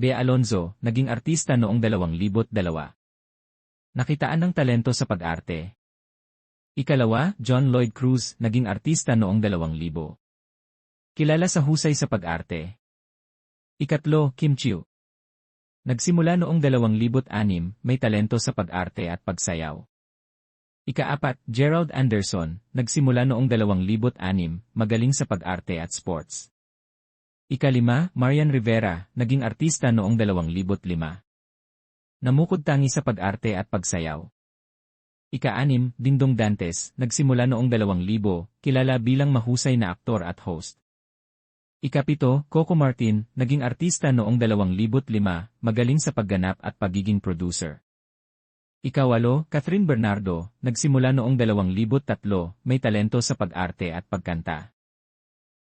Bea Alonzo, naging artista noong 2002. Nakitaan ng talento sa pag-arte. Ikalawa, John Lloyd Cruz, naging artista noong 2000. Kilala sa husay sa pag-arte. Ikatlo, Kim Chiu. Nagsimula noong 2006, may talento sa pag-arte at pagsayaw. Ikaapat, Gerald Anderson, nagsimula noong 2006, magaling sa pag-arte at sports. Ikalima, Marian Rivera, naging artista noong 2005. Namukod tangi sa pag-arte at pagsayaw. Ika-anim, Dingdong Dantes, nagsimula noong 2000, kilala bilang mahusay na aktor at host. Ikapito, Coco Martin, naging artista noong 2005, magaling sa pagganap at pagiging producer. Ikawalo, Catherine Bernardo, nagsimula noong 2003, may talento sa pag-arte at pagkanta.